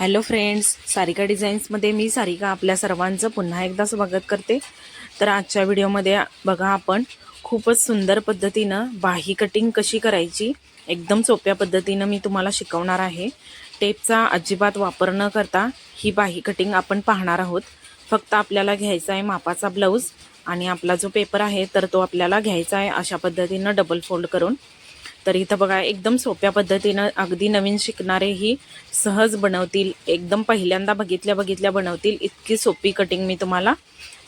Hello friends Sarika डिझाईन्समध्ये मी सारिका आपल्या सर्वांचं पुन्हा एकदा स्वागत करते. तर आजच्या व्हिडिओमध्ये बघा आपण खूपच सुंदर पद्धतीनं बाही कटिंग कशी करायची एकदम सोप्या पद्धतीनं मी तुम्हाला शिकवणार आहे. टेपचा अजिबात वापर न करता ही बाही कटिंग आपण पाहणार आहोत. फक्त आपल्याला घ्यायचा आहे मापाचा ब्लाऊज आणि आपला जो पेपर आहे तर तो आपल्याला घ्यायचा आहे अशा पद्धतीनं डबल फोल्ड करून. तर इथं बघा एकदम सोप्या पद्धतीनं अगदी नवीन शिकणारेही सहज बनवतील. एकदम पहिल्यांदा बघितल्या बघितल्या बनवतील. इतकी सोपी कटिंग मी तुम्हाला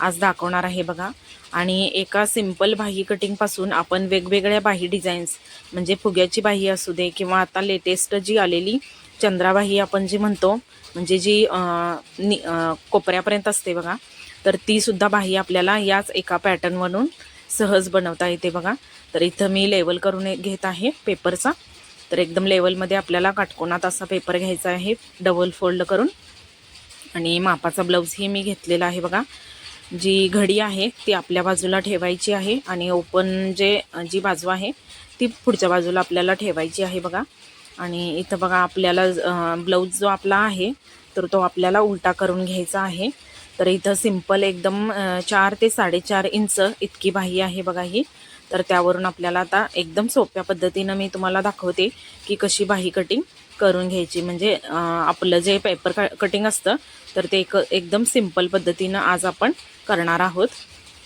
आज दाखवणार आहे बघा. आणि एका सिंपल बाही कटिंगपासून आपण वेगवेगळ्या बाही डिझाईन्स म्हणजे फुग्याची बाही असू दे किंवा आता लेटेस्ट जी आलेली चंद्राबाही आपण जी म्हणतो म्हणजे जी नि कोपऱ्यापर्यंत असते बघा तर तीसुद्धा बाही आपल्याला याच एका पॅटर्नवरून सहज बनवता येते बघा. तर इथं मी लेवल करून घेत आहे पेपरचा. तर एकदम लेवलमध्ये आपल्याला काटकोनात असा पेपर घ्यायचा आहे डबल फोल्ड करून. आणि मापाचा ब्लाऊजही मी घेतलेला आहे बघा. जी घडी आहे ती आपल्या बाजूला ठेवायची आहे आणि ओपन जे जी बाजू आहे ती पुढच्या बाजूला आपल्याला ठेवायची आहे बघा. आणि इथं बघा आपल्याला ब्लाऊज जो आपला आहे तर तो आपल्याला उलटा करून घ्यायचा आहे. तर इथं सिंपल एकदम चार ते साडेचार इंच इतकी बाही आहे बघा ही. तर त्यावरून आपल्याला आता एकदम सोप्या पद्धतीनं मी तुम्हाला दाखवते की कशी बाही कटिंग करून घ्यायची. म्हणजे आपलं जे पेपर कटिंग असतं तर ते एक एकदम सिंपल पद्धतीनं आज आपण करणार आहोत.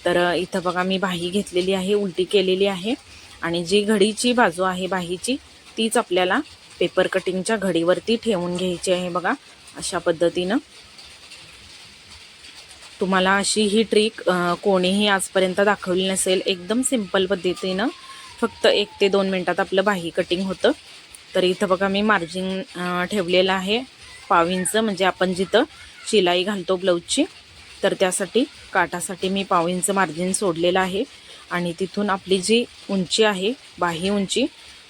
तर इथं बघा मी बाही घेतलेली आहे उलटी केलेली आहे. आणि जी घडीची बाजू आहे बाहीची तीच आपल्याला पेपर कटिंगच्या घडीवरती ठेवून घ्यायची आहे बघा. अशा पद्धतीनं. तुम्हाला अशी ही ट्रिक कोणीही आजपर्यंत दाखवली नसेल. एकदम सिंपल पद्धतीनं फक्त एक ते दोन मिनटात आपलं बाही कटिंग होतं. तर इथं बघा मी मार्जिन ठेवलेलं आहे. पाव म्हणजे आपण जिथं शिलाई घालतो ब्लाऊजची तर त्यासाठी काटासाठी मी पाव मार्जिन सोडलेलं आहे. आणि तिथून आपली जी उंची आहे बाही उंची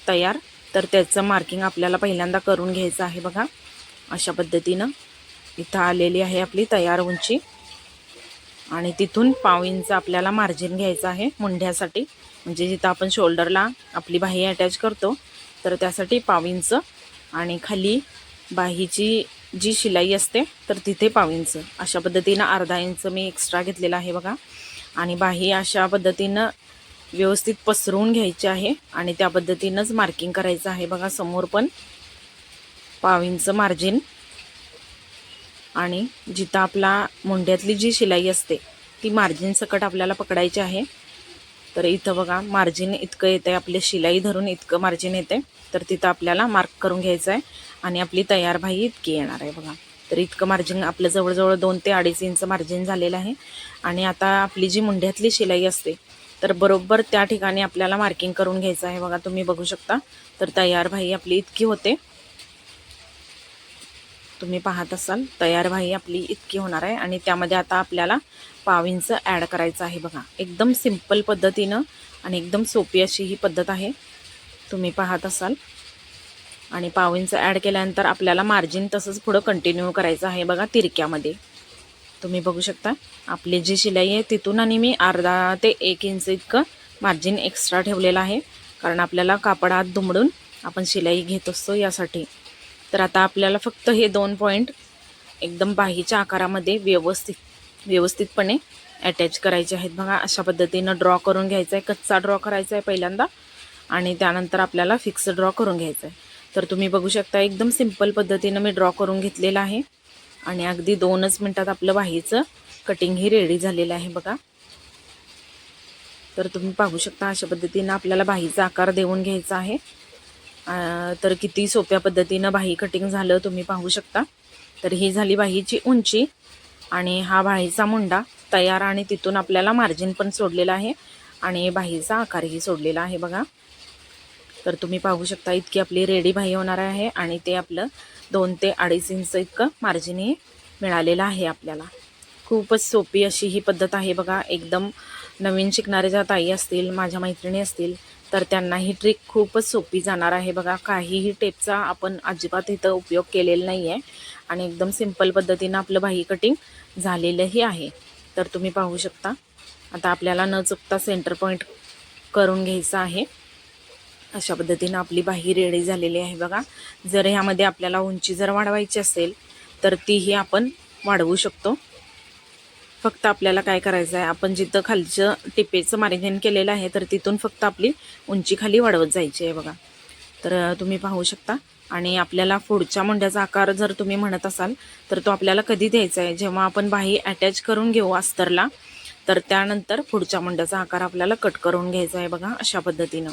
तयार तर त्याचं मार्किंग आपल्याला पहिल्यांदा करून घ्यायचं आहे बघा. अशा पद्धतीनं इथं आलेली आहे आपली तयार उंची. आणि तिथून पाव इंच आपल्याला मार्जिन घ्यायचं आहे मुंढ्यासाठी. म्हणजे जिथं आपण शोल्डरला आपली बाही अटॅच करतो तर त्यासाठी पाव इंच आणि खाली बाहीची जी शिलाई असते तर तिथे पाव इंच अशा पद्धतीनं अर्धा इंच मी एक्स्ट्रा घेतलेला आहे बघा. आणि बाही अशा पद्धतीनं व्यवस्थित पसरवून घ्यायची आहे. आणि त्या पद्धतीनंच मार्किंग करायचं आहे बघा. समोर पण पाव इंच मार्जिन आणि जिथं आपला मुंड्यातली जी शिलाई असते ती मार्जिन सकट आपल्याला पकडायची आहे. तर इथं बघा मार्जिन इतकं येतं आहे आपली शिलाई धरून इतकं मार्जिन येते तर तिथं आपल्याला मार्क करून घ्यायचं आहे आणि आपली तयार भाई इतकी येणार आहे बघा. तर इतकं मार्जिन आपलं जवळजवळ दोन ते अडीच इंच मार्जिन झालेलं आहे. आणि आता आपली जी मुंड्यातली शिलाई असते तर बरोबर त्या ठिकाणी आपल्याला मार्किंग करून घ्यायचं आहे बघा. तुम्ही बघू शकता. तर तयार भाई आपली इतकी होते. तुम्ही पाहत असाल तयार भाई आपली इतकी होणार आहे आणि त्यामध्ये आता आपल्याला पाव ॲड करायचं आहे बघा. एकदम सिंपल पद्धतीनं आणि एकदम सोपी अशी ही पद्धत आहे. तुम्ही पाहत असाल. आणि पावींचं ॲड केल्यानंतर आपल्याला मार्जिन तसंच पुढं कंटिन्यू करायचं आहे बघा तिरक्यामध्ये. तुम्ही बघू शकता आपली जी शिलाई आहे तिथून आणि मी अर्धा ते एक इंच इतकं मार्जिन एक्स्ट्रा ठेवलेलं आहे. कारण आपल्याला कापडात दुमडून आपण शिलाई घेत असतो यासाठी. तर आता आपल्याला फक्त हे दोन पॉईंट एकदम बाहीच्या आकारामध्ये व्यवस्थित व्यवस्थितपणे अटॅच करायचे आहेत. बघा अशा पद्धतीनं ड्रॉ करून घ्यायचा आहे कच्चा ड्रॉ करायचा आहे पहिल्यांदा आणि त्यानंतर आपल्याला फिक्स ड्रॉ करून घ्यायचा आहे तर तुम्ही बघू शकता एकदम सिंपल पद्धतीनं मी ड्रॉ करून घेतलेलं आहे. आणि अगदी दोनच मिनटात आपलं बाहीचं कटिंग ही रेडी झालेलं आहे बघा. तर तुम्ही पाहू शकता अशा पद्धतीनं आपल्याला बाहीचा आकार देऊन घ्यायचा आहे. तर किती सोप्या पद्धतीनं बाही कटिंग झालं तुम्ही पाहू शकता. तर ही झाली बाहीची उंची आणि हा बाहीचा मुंडा तयार आणि तिथून आपल्याला मार्जिन पण सोडलेला आहे आणि बाहीचा आकारही सोडलेला आहे बघा. तर तुम्ही पाहू शकता इतकी आपली रेडी बाही होणार आहे आणि ते आपलं दोन ते अडीच इंच इतकं मार्जिनही मिळालेलं आहे आपल्याला. खूपच सोपी अशी ही पद्धत आहे बघा. एकदम नवीन शिकणारे ज्या ताई असतील माझ्या मैत्रिणी असतील तर त्यांना ही ट्रिक खूपच सोपी जाणार आहे. बघा काहीही टेपचा आपण अजिबात इथं उपयोग केलेला नाही आहे आणि एकदम सिंपल पद्धतीनं आपलं बाही कटिंग झालेलंही आहे. तर तुम्ही पाहू शकता. आता आपल्याला न चुकता सेंटर पॉईंट करून घ्यायचं आहे. अशा पद्धतीनं आपली बाही रेडी झालेली आहे. बघा जर ह्यामध्ये आपल्याला उंची जर वाढवायची असेल तर तीही आपण वाढवू शकतो. फक्त आपल्याला काय करायचं आहे आपण जिथं खालचं टिपेचं मार्जिन केलेलं आहे तर तिथून फक्त आपली उंची खाली वाढवत जायची आहे बघा. तर तुम्ही पाहू शकता. आणि आपल्याला पुढच्या मुंड्याचा आकार जर तुम्ही म्हणत असाल तर तो आपल्याला कधी द्यायचा आहे? जेव्हा आपण बाही अटॅच करून घेऊ अस्तरला तर त्यानंतर पुढच्या मुंड्याचा आकार आपल्याला कट करून घ्यायचा आहे बघा अशा पद्धतीनं.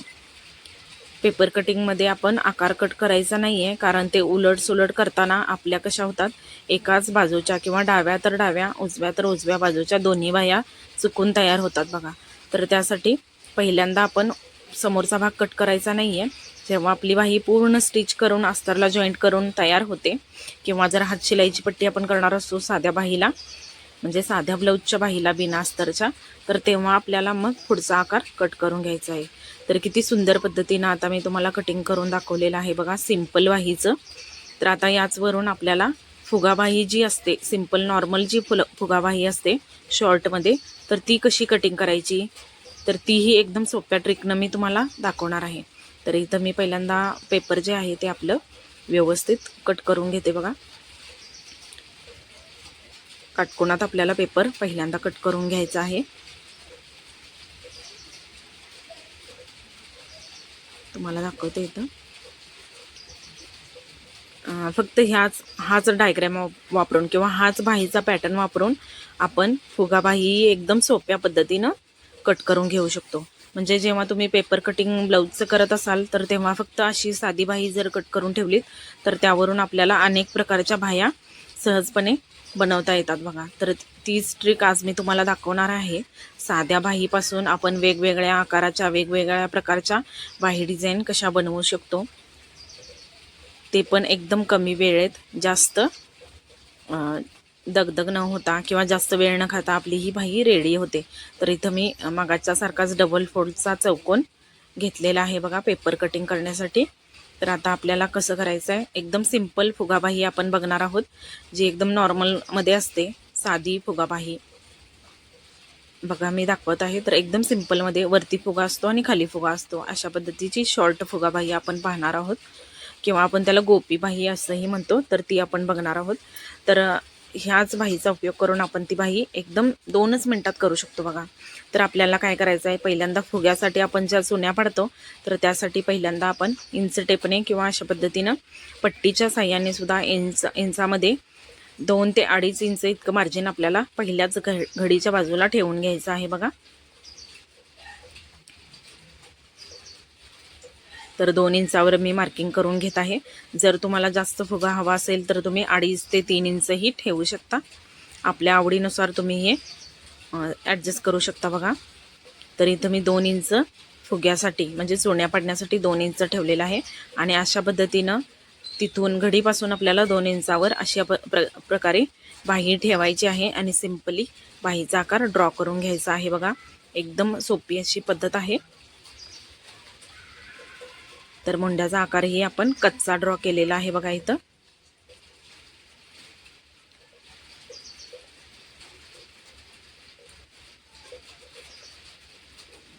पेपर कटिंगमध्ये आपण आकार कट करायचा नाही आहे कारण ते उलट सुलट करताना आपल्या कशा होतात? एकाच बाजूच्या किंवा डाव्या तर डाव्या उजव्या तर उजव्या बाजूच्या दोन्ही बाया चुकून तयार होतात बघा. तर त्यासाठी पहिल्यांदा आपण समोरचा भाग कट करायचा नाही आहे जेव्हा आपली बाही पूर्ण स्टिच करून अस्तरला जॉईंट करून तयार होते किंवा जर हात शिलाईची पट्टी आपण करणार असतो साध्या बाहीला म्हणजे साध्या ब्लाऊजच्या बाहीला बिना अस्तरच्या तर तेव्हा आपल्याला मग पुढचा आकार कट करून घ्यायचा आहे. तर किती सुंदर पद्धतीनं आता मी तुम्हाला कटिंग करून दाखवलेलं आहे बघा सिंपल वाहीचं. तर आता याचवरून आपल्याला फुगाबाही जी असते सिंपल नॉर्मल जी फुल फुगाबाही असते शॉर्टमध्ये तर ती कशी कटिंग करायची? तर तीही एकदम सोप्या ट्रिकनं मी तुम्हाला दाखवणार आहे. तर इथं मी पहिल्यांदा पेपर जे आहे ते आपलं व्यवस्थित कट करून घेते बघा. काटकोणात आपल्याला पेपर पहिल्यांदा कट करून घ्यायचा आहे. तुम्हाला दाखवते इथं. फक्त ह्याच हाच डायग्रॅम वापरून किंवा हाच बाहीचा पॅटर्न वापरून आपण फुगाबाही एकदम सोप्या पद्धतीनं कट करून घेऊ शकतो. म्हणजे जेव्हा तुम्ही पेपर कटिंग ब्लाऊजचं करत असाल तर तेव्हा फक्त अशी साधी बाही जर कट करून ठेवलीत तर त्यावरून आपल्याला अनेक प्रकारच्या बाह्या सहजपणे बनवता येतात बघा. तर तीच ट्रिक आज मी तुम्हाला दाखवणार आहे. साध्या बाहीपासून आपण वेगवेगळ्या आकाराच्या वेगवेगळ्या प्रकारच्या बाही डिझाईन कशा बनवू शकतो ते पण एकदम कमी वेळेत जास्त दगदग न होता किंवा जास्त वेळ न खाता आपली ही बाही रेडी होते. तर इथं मी मागाच्यासारखाच डबल फोल्डचा चौकोन घेतलेला आहे बघा पेपर कटिंग करण्यासाठी. तर आता आपल्याला कसं करायचं आहे एकदम सिंपल फुगाबाही आपण बघणार आहोत. जी एकदम नॉर्मलमध्ये असते साधी फुगाबाही. बघा मी दाखवत आहे. तर एकदम सिम्पलमध्ये वरती फुगा असतो आणि खाली फुगा असतो. अशा पद्धतीची शॉर्ट फुगाबाही आपण पाहणार आहोत. किंवा आपण त्याला गोपीबाही असंही म्हणतो तर ती आपण बघणार आहोत. तर ह्याच बाहीचा उपयोग करून आपण ती बाही एकदम दोनच मिनटात करू शकतो बघा. तर आपल्याला काय करायचं आहे पहिल्यांदा फुग्यासाठी आपण ज्या चुन्या पाडतो तर त्यासाठी पहिल्यांदा आपण इंच टेपने किंवा अशा पद्धतीनं पट्टीच्या साह्याने सुद्धा इंच इंचामध्ये दोन ते अडीच इंच इतकं मार्जिन आपल्याला पहिल्याच घ घडीच्या बाजूला ठेवून घ्यायचं आहे बघा. तर दोन इंचावर मी मार्किंग करून घेत आहे. जर तुम्हाला जास्त फुगा हवा असेल तर तुम्ही अडीच ते तीन इंचही ठेवू शकता. आपल्या आवडीनुसार तुम्ही हे ॲडजस्ट करू शकता बघा. तर इथं मी दोन इंच फुग्यासाठी म्हणजे चुण्या पाडण्यासाठी दोन इंच ठेवलेलं आहे. आणि अशा पद्धतीनं तिथून घडीपासून आपल्याला दोन इंचावर अशा प प्र प्रकारे बाही ठेवायची आहे आणि सिम्पली बाहीचा आकार ड्रॉ करून घ्यायचा आहे बघा. एकदम सोपी अशी पद्धत आहे. तर मुंड्याचा आकारही आपण कच्चा ड्रॉ केलेला आहे बघा इथं.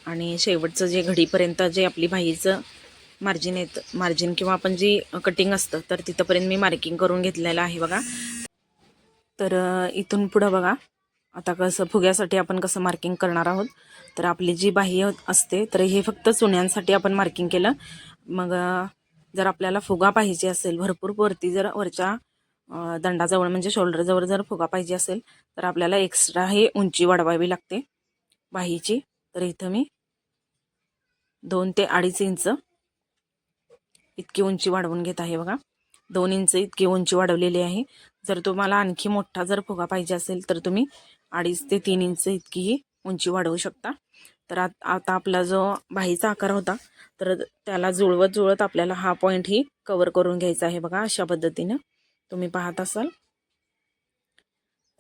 आणि शेवटचं जे घडीपर्यंत जे आपली भाईचं मार्जिन येतं मार्जिन किंवा आपण जी कटिंग असतं तर तिथंपर्यंत मी मार्किंग करून घेतलेलं आहे बघा. तर इथून पुढं बघा. आता कसं फुग्यासाठी आपण कसं मार्किंग करणार आहोत? तर आपली जी बाह्य असते तर हे फक्त चुण्यांसाठी आपण मार्किंग केलं. मग जर आपल्याला फुगा पाहिजे असेल भरपूर वरती जर वरच्या दंडाजवळ म्हणजे शोल्डरजवळ जर फुगा पाहिजे असेल तर आपल्याला एक्स्ट्रा हे उंची वाढवावी लागते. बाहीची तर इथं मी दोन ते अडीच इंच इतकी उंची वाढवून घेत आहे बघा. दोन इंच इतकी उंची वाढवलेली आहे. जर तुम्हाला आणखी मोठा जर फुगा पाहिजे असेल तर तुम्ही अडीच ते तीन इंच इतकीही उंची वाढवू शकता. तर आत आता आपला जो बाहीचा आकार होता तर त्याला जुळवत जुळवत आपल्याला हा पॉईंटही कवर करून घ्यायचा आहे बघा अशा पद्धतीनं. तुम्ही पाहत असाल.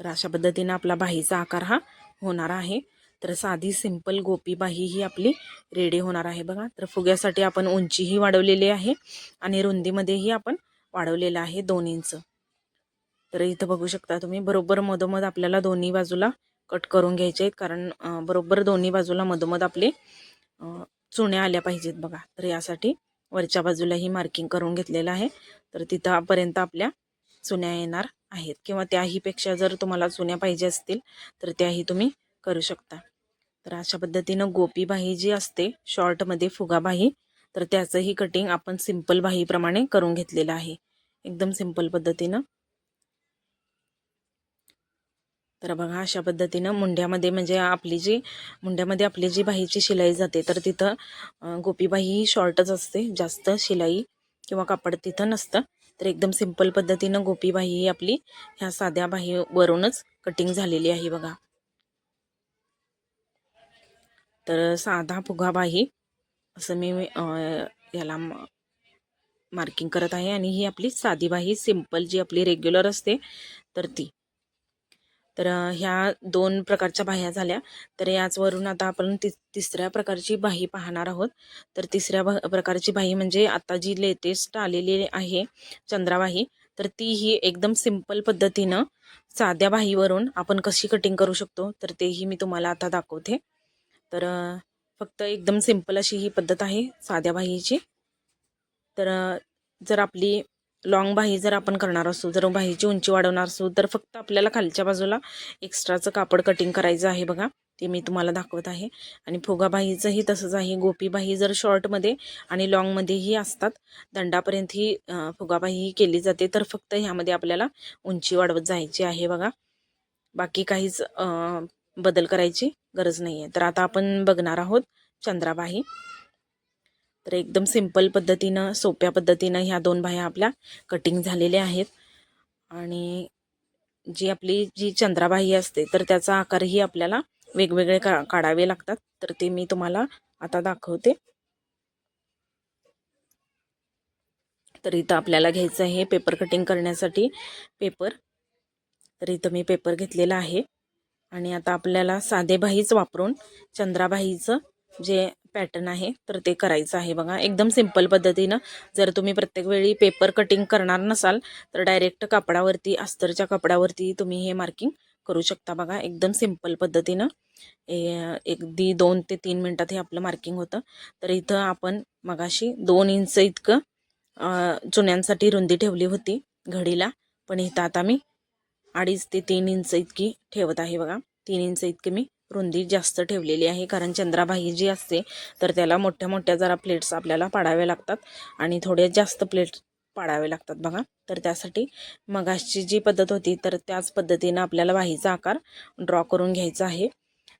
तर अशा पद्धतीनं आपला बाहीचा आकार हा होणार आहे. तर साधी सिंपल गोपी बाही ही आपली रेडी होणार आहे बघा. तर फुग्यासाठी आपण उंचीही वाढवलेली आहे आणि रुंदीमध्येही आपण वाढवलेलं आहे दोन इंच. तर इथं बघू शकता तुम्ही बरोबर मधोमध आपल्याला दोन्ही बाजूला कट करून घ्यायचे आहेत कारण बरोबर दोन्ही बाजूला मधोमध आपले चुण्या आल्या पाहिजेत बघा. तर यासाठी वरच्या बाजूलाही मार्किंग करून घेतलेलं आहे. तर तिथंपर्यंत आपल्या चुन्या येणार आहेत. किंवा त्याहीपेक्षा जर तुम्हाला चुन्या पाहिजे असतील तर त्याही तुम्ही करू शकता. तर अशा पद्धतीनं गोपीबाही जी असते शॉर्टमध्ये फुगाबाही तर त्याचंही कटिंग आपण सिंपल बाहीप्रमाणे करून घेतलेलं आहे. एकदम सिंपल पद्धतीनं तर बघा अशा पद्धतीनं मुंड्यामध्ये म्हणजे आपली जी मुंड्यामध्ये आपली जी बाहीची शिलाई जाते तर तिथं गोपीबाई गोपीबाही ही शॉर्टच असते जास्त शिलाई किंवा कापड तिथं नसतं. तर एकदम सिंपल पद्धतीनं गोपीबाही ही आपली ह्या साध्या बाहीवरूनच कटिंग झालेली आहे बघा. तर साधा फुगा बाही असं मी याला मार्किंग करत आहे. आणि ही आपली साधी बाही सिंपल जी आपली रेग्युलर असते तर ती. तर ह्या दोन प्रकारच्या बाह्या झाल्या. तर याचवरून आता आपण ति तिसऱ्या प्रकारची बाही पाहणार आहोत. तर तिसऱ्या ब प्रकारची बाही म्हणजे आता जी लेटेस्ट आलेली आहे चंद्राबाही तर ती ही एकदम सिंपल पद्धतीनं साध्या बाहीवरून आपण कशी कटिंग करू शकतो तर तेही मी तुम्हाला आता दाखवते. तर फक्त एकदम सिंपल अशी ही पद्धत आहे साध्या बाहीची. तर जर आपली लॉंग बाही जर आपण करणार असू जर बाहीची उंची वाढवणार असू तर फक्त आपल्याला खालच्या बाजूला एक्स्ट्राचं कापड कटिंग करायचं आहे बघा. ते मी तुम्हाला दाखवत आहे. आणि फुगा बाहीचंही तसंच आहे. गोपीबाही जर शॉर्टमध्ये आणि लॉंगमध्येही असतात दंडापर्यंत ही फुगाबाही केली जाते तर फक्त ह्यामध्ये आपल्याला उंची वाढवत जायची आहे बघा. बाकी काहीच बदल करायची गरज नाही आहे तर आता आपण बघणार आहोत चंद्राबाही तर एकदम सिंपल पद्धतीनं सोप्या पद्धतीनं ह्या दोन बाह्या आपल्या कटिंग झालेल्या आहेत. आणि जी आपली जी चंद्राबाही असते तर त्याचा आकारही आपल्याला वेगवेगळे का काढावे लागतात. तर ते मी तुम्हाला आता दाखवते. तर इथं आपल्याला घ्यायचं आहे पेपर कटिंग करण्यासाठी पेपर तर इथं मी पेपर घेतलेला आहे. आणि आता आपल्याला साधेबाहीच वापरून चंद्राबाहीचं जे पॅटर्न आहे तर ते करायचं आहे बघा. एकदम सिंपल पद्धतीनं जर तुम्ही प्रत्येक वेळी पेपर कटिंग करणार नसाल तर डायरेक्ट कापडावरती अस्तरच्या कपड्यावरती तुम्ही हे मार्किंग करू शकता बघा. एकदम सिंपल पद्धतीनं. ए- अगदी दोन ते तीन मिनटात हे आपलं मार्किंग होतं. तर इथं आपण मगाशी दोन इंच इतकं चुन्यांसाठी रुंदी ठेवली होती घडीला. पण इथं आता मी अडीच ते तीन इंच इतकी ठेवत आहे बघा. तीन इंच इतकी मी रुंदी जास्त ठेवलेली आहे. कारण चंद्राबाही जी असते तर त्याला मोठ्या मोठ्या जरा प्लेट्स आपल्याला पाडाव्या लागतात आणि थोडे जास्त प्लेट्स पाडावे लागतात बघा. तर त्यासाठी मगाशी जी पद्धत होती तर त्याच पद्धतीनं आपल्याला वाहीचा आकार ड्रॉ करून घ्यायचा आहे.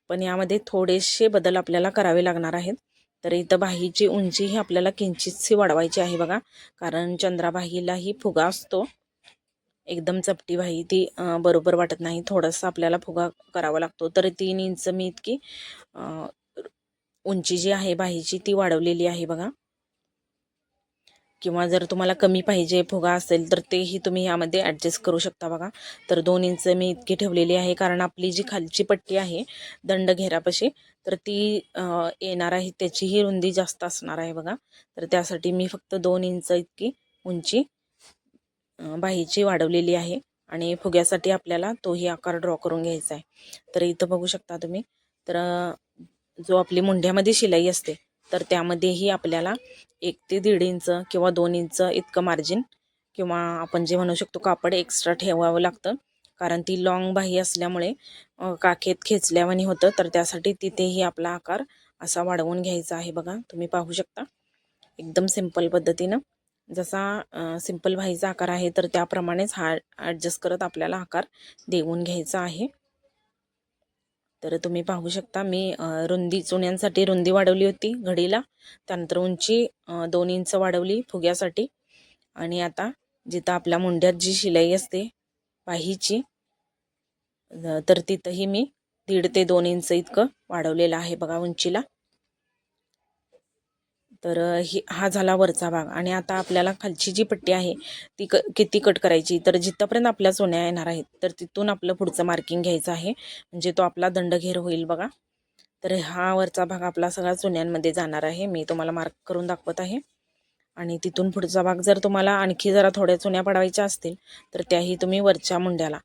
पण यामध्ये थोडेसे बदल आपल्याला करावे लागणार आहेत. तर इथं बाहीची उंची ही आपल्याला किंचितशी वाढवायची आहे बघा. कारण चंद्राबाहीलाही फुगा असतो. एकदम चपटी बाही ती बरोबर वाटत नाही. थोडंसं आपल्याला फुगा करावा लागतो. तर तीन इंच मी इतकी उंची जी आहे बाहीची ती वाढवलेली आहे बघा. किंवा जर तुम्हाला कमी पाहिजे फुगा असेल तर तेही तुम्ही यामध्ये ॲडजस्ट करू शकता बघा. तर दोन इंच मी इतकी ठेवलेली आहे. कारण आपली जी खालची पट्टी आहे दंड घेरापाशी तर ती येणार आहे. त्याचीही रुंदी जास्त असणार आहे बघा. तर त्यासाठी मी फक्त दोन इंच इतकी उंची बाहीची वाढवलेली आहे आणि फुग्यासाठी आपल्याला तोही आकार ड्रॉ करून घ्यायचा आहे. तर इथं बघू शकता तुम्ही. तर जो आपली मुंढ्यामध्ये शिलाई असते तर त्यामध्येही आपल्याला एक ते दीड इंच किंवा दोन इंच इतकं मार्जिन किंवा आपण जे म्हणू शकतो कापड एक्स्ट्रा ठेवावं लागतं. कारण ती लॉंग बाही असल्यामुळे काखेत खेचल्यावानी होतं तर त्यासाठी तिथेही आपला आकार असा वाढवून घ्यायचा आहे बघा. तुम्ही पाहू शकता. एकदम सिंपल पद्धतीनं. जसा सिंपल व्हाईचा आकार आहे तर त्याप्रमाणेच हा ॲडजस्ट करत आपल्याला आकार देऊन घ्यायचा आहे. तर तुम्ही पाहू शकता मी रुंदी चुन्यांसाठी रुंदी वाढवली होती घडीला. त्यानंतर उंची दोन इंच वाढवली फुग्यासाठी. आणि आता जिथं आपल्या मुंड्यात जी शिलाई असते पाहीची तर तिथंही मी दीड ते दोन इंच इतकं वाढवलेलं आहे बघा उंचीला. तर ही हा झाला वरचा भाग आणि आता आपल्याला खालची जी पट्टी आहे ती क किती कट करायची? तर जिथंपर्यंत आपल्या सोन्या येणार आहेत तर तिथून आपलं पुढचं मार्किंग घ्यायचं आहे. म्हणजे तो आपला दंडघेर होईल बघा. तर हा वरचा भाग आपला सगळा चुन्यांमध्ये जाणार आहे. मी तुम्हाला मार्क करून दाखवत आहे. आणि तिथून पुढचा भाग जर तुम्हाला आणखी जरा थोड्या चुन्या पडवायच्या असतील तर त्याही तुम्ही वरच्या मुंड्याला.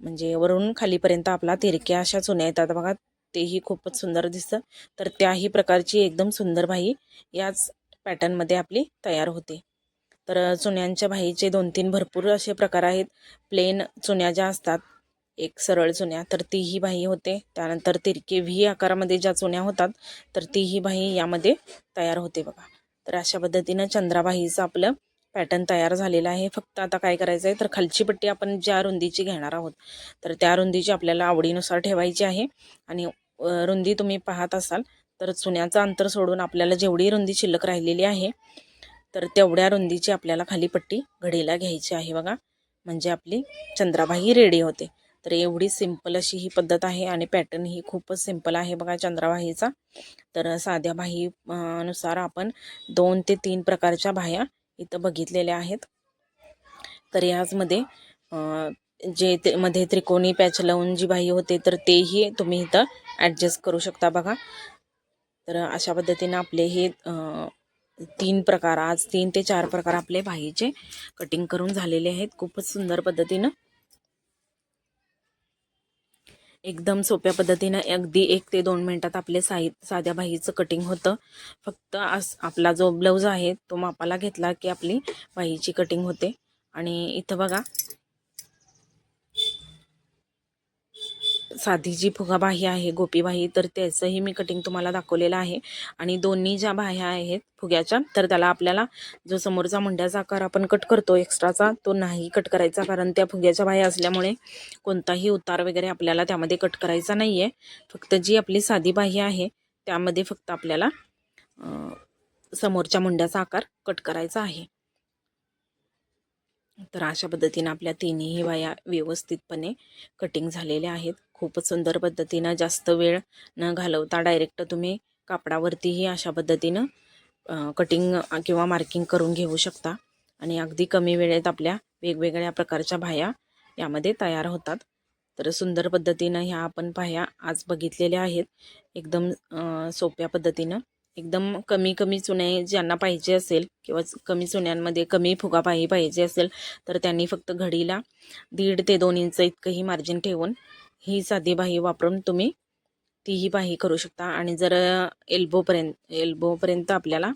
म्हणजे वरून खालीपर्यंत आपला तिरक्या अशा चुन्या येतात बघा. तेही खूपच सुंदर दिसतं. तर त्याही प्रकारची एकदम सुंदर बाही याच पॅटर्नमध्ये आपली तयार होते. तर चुन्यांच्या भाईचे दोन तीन भरपूर असे प्रकार आहेत. प्लेन चुन्या ज्या असतात एक सरळ चुन्या तर तीही बाही होते. त्यानंतर तिरके व्ही आकारामध्ये ज्या चुन्या होतात तर तीही बाही यामध्ये तयार होते बघा. तर अशा पद्धतीनं चंद्राबाईचं आपलं पॅटर्न तयार झालेला आहे. फक्त आता काय करायचं आहे तर खालची पट्टी आपण ज्या रुंदीची घेणार आहोत तर त्या रुंदीची आपल्याला आवडीनुसार ठेवायची आहे. आणि रुंदी तुम्ही पाहत असाल तर चुन्याचं अंतर सोडून आपल्याला जेवढी रुंदी शिल्लक राहिलेली आहे तर तेवढ्या रुंदीची आपल्याला खाली पट्टी घडीला घ्यायची आहे बघा. म्हणजे आपली चंद्राबाई रेडी होते. तर एवढी सिंपल अशी ही पद्धत आहे आणि पॅटर्न ही खूपच सिंपल आहे बघा चंद्राबाहीचा तर साध्या बाही नुसार आपण दोन ते तीन प्रकारच्या बाह्या इथं बघितलेल्या आहेत. तर याचमध्ये जे ते मध्ये त्रिकोणी पॅच लावून जी बाही होते तर तेही तुम्ही इथं ॲडजस्ट करू शकता बघा. तर अशा पद्धतीनं आपले हे तीन प्रकार आज तीन ते चार प्रकार आपले बाहीचे कटिंग करून झालेले आहेत. खूपच सुंदर पद्धतीनं एकदम सोप्या पद्धतीनं अगदी एक ते दोन मिनटात आपले साई साध्या बाहीचं कटिंग होतं. फक्त अस आपला जो ब्लाऊज आहे तो मापाला घेतला की आपली बाहीची कटिंग होते. आणि इथं बघा साधी जी फुगाबाही आहे गोपी बाही तर त्याचंही मी कटिंग तुम्हाला दाखवलेलं आहे. आणि दोन्ही ज्या बाह्या आहेत फुग्याच्या तर त्याला आपल्याला जो समोरचा मुंड्याचा आकार आपण कट करतो एक्स्ट्राचा तो नाही कट करायचा. कारण त्या फुग्याच्या बाह्या असल्यामुळे कोणताही उतार वगैरे आपल्याला त्यामध्ये कट करायचा नाही आहे फक्त जी आपली साधी बाही आहे त्यामध्ये फक्त आपल्याला समोरच्या मुंड्याचा आकार कट करायचा आहे. तर अशा पद्धतीनं आपल्या तिन्ही बाया व्यवस्थितपणे कटिंग झालेल्या आहेत. खूपच सुंदर पद्धतीनं जास्त वेळ न घालवता डायरेक्ट तुम्ही कापडावरतीही अशा पद्धतीनं कटिंग किंवा मार्किंग करून घेऊ शकता. आणि अगदी कमी वेळेत आपल्या वेगवेगळ्या प्रकारच्या भाया यामध्ये तयार होतात. तर सुंदर पद्धतीनं ह्या आपण पाह्या आज बघितलेल्या आहेत. एकदम सोप्या पद्धतीनं. एकदम कमी कमी चुने ज्यांना पाहिजे असेल किंवा कमी चुन्यांमध्ये कमी फुगापाही पाहिजे असेल तर त्यांनी फक्त घडीला दीड ते दोन इंच इतकंही मार्जिन ठेवून ही साधी बाही वापरून तुम्ही तीही बाही करू शकता. आणि जर एल्बोपर्यंत एल्बोपर्यंत आपल्याला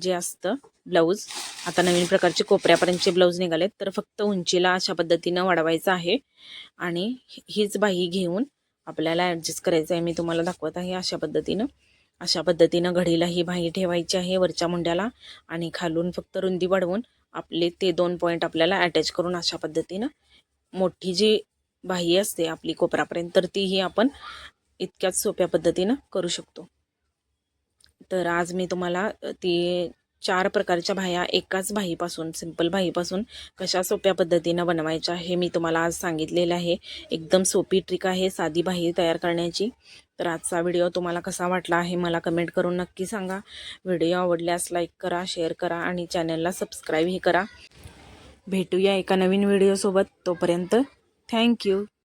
जे असतं ब्लाऊज आता नवीन प्रकारचे कोपऱ्यापर्यंतचे ब्लाऊज निघालेत तर फक्त उंचीला अशा पद्धतीनं वाढवायचं आहे. आणि हीच बाही घेऊन आपल्याला ॲडजस्ट करायचं आहे. मी तुम्हाला दाखवत आहे अशा पद्धतीनं. अशा पद्धतीनं घडीला ही बाही ठेवायची आहे वरच्या मुंड्याला आणि खालून फक्त रुंदी वाढवून आपले ते दोन पॉईंट आपल्याला अटॅच करून अशा पद्धतीनं मोठी जी बाह्य असते आपली कोपरापर्यंत तर तीही आपण इतक्याच सोप्या पद्धतीनं करू शकतो. तर आज मी तुम्हाला ती चार प्रकारच्या बाह्या एकाच बाहीपासून सिंपल बाहीपासून कशा सोप्या पद्धतीनं बनवायच्या हे मी तुम्हाला आज सांगितलेलं आहे. एकदम सोपी ट्रिक आहे साधी बाही तयार करण्याची. तर आजचा व्हिडिओ तुम्हाला कसा वाटला आहे मला कमेंट करून नक्की सांगा. व्हिडिओ आवडल्यास लाईक करा शेअर करा आणि चॅनलला सबस्क्राईबही करा. भेटूया एका नवीन व्हिडिओसोबत. तोपर्यंत Thank you.